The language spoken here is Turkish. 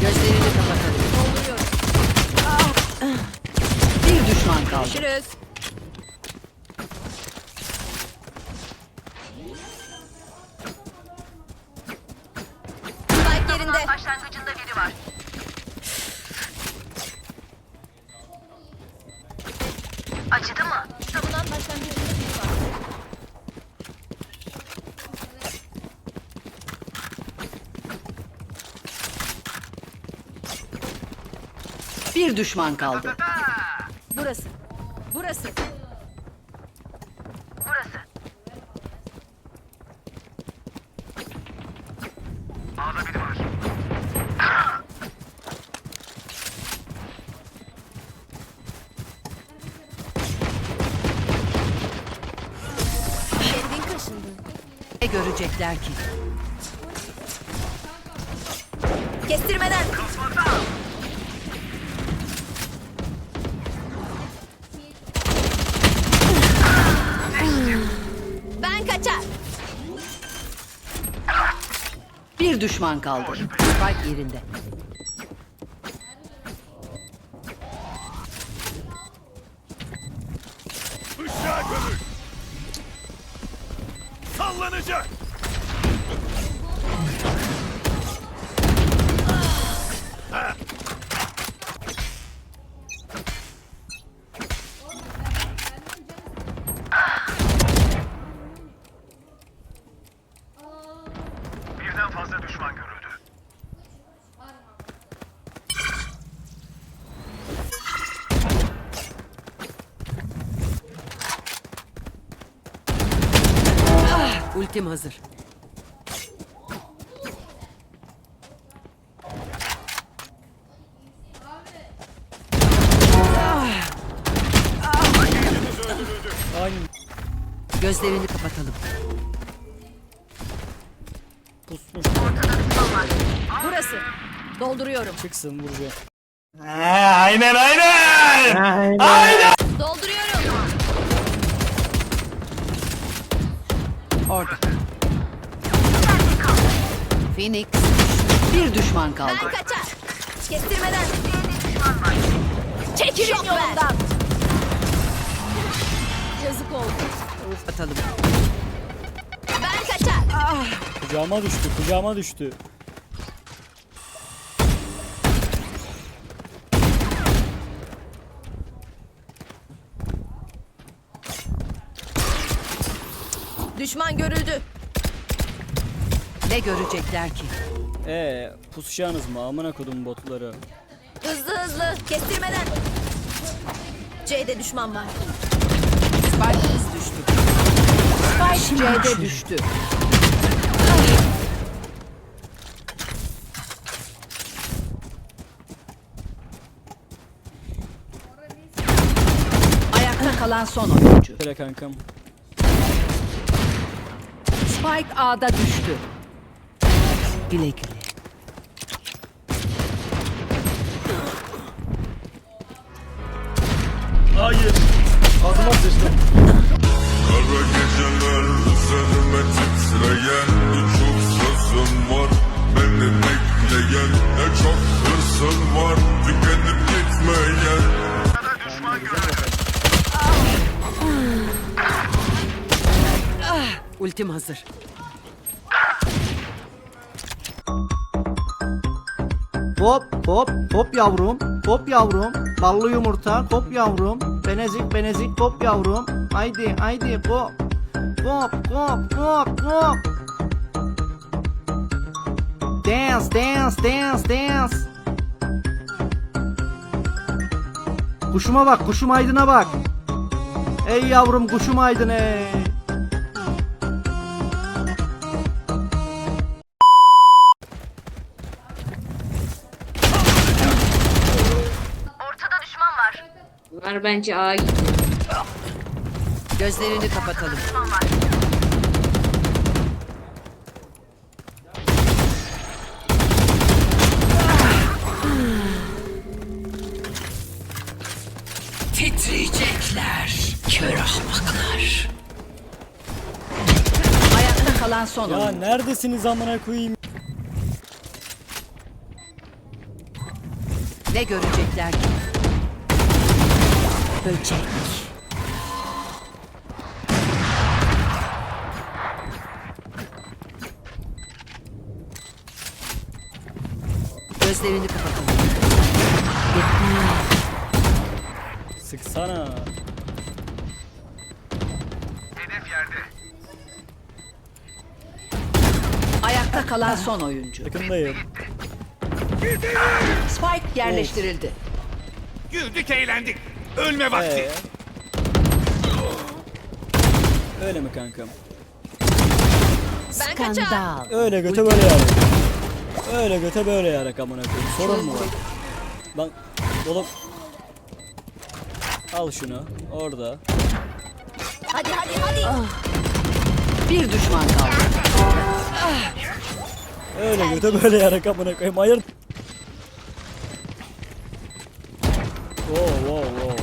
Gözlerini kapatalım. Dolduruyorum. Bir düşman kaldı. Görüşürüz. Spike yerinde. Başlangıcında Bir düşman kaldı. Burası. Burası. Burası. A'da biri var. Kendin kaşındın. Ne görecekler ki? Kestirmeden. Bir düşman kaldı. Spike yerinde. Işığa gömül. Sallanacak. Ultim hazır. Gözlerini kapatalım. Pusmuş. Burası. Dolduruyorum. Çıksın vuracağım. aynen aynen. Dolduruyorum. Orada. Phoenix. Bir düşman kaldı. Ben kaçar. Kestirmeden. Çekilin yolumdan. Yazık oldu. Atalım. Ben kaçar. Kucağıma düştü, kucağıma düştü. Düşman görüldü. Ne görecekler ki? Ee, pusacağınız mı? Amına kodum botları. Hızlı hızlı. Kestirmeden. C'de düşman var. Spike'ımız düştü. Spike C'de düştü. Ayakta kalan son oyuncu. Şöyle kankam. Spike A'da düştü. Güle güle. Hayır. Kara geceler üzerime titreyen Birçok sözüm var beni bekleyen Ne çok hırsım var Ultim hazır. Hop hop hop yavrum hop yavrum. Ballı yumurta hop yavrum. Benezik benezik hop yavrum. Haydi haydi hop. Hop hop hop hop. Dance dance dance dance. Kuşuma bak kuşum aydına bak. Ey yavrum kuşum aydın ey bence A Gözlerini kapatalım. Titriyecekler. Kör ahmaklar. Ayakta kalan son Ya oyuncu. neredesiniz amına koyayım? Ne görecekler ki? Böcek. Gözlerini kapatalım. Sıksana. Hedef yerde. Ayakta kalan son oyuncu. Yakındayım. Spike yerleştirildi. Güldük eğlendik. Ölme vakti. Ee? Öyle mi kankam? Ben kaçar. Öyle göte böyle yarak. Öyle göte böyle yarak amına koyayım. Sorun mu var? Lan oğlum. Al şunu. Orada. Hadi hadi hadi. Bir düşman kaldı. Öyle göte böyle yarak amına koyayım. Hayır. Wow wow wow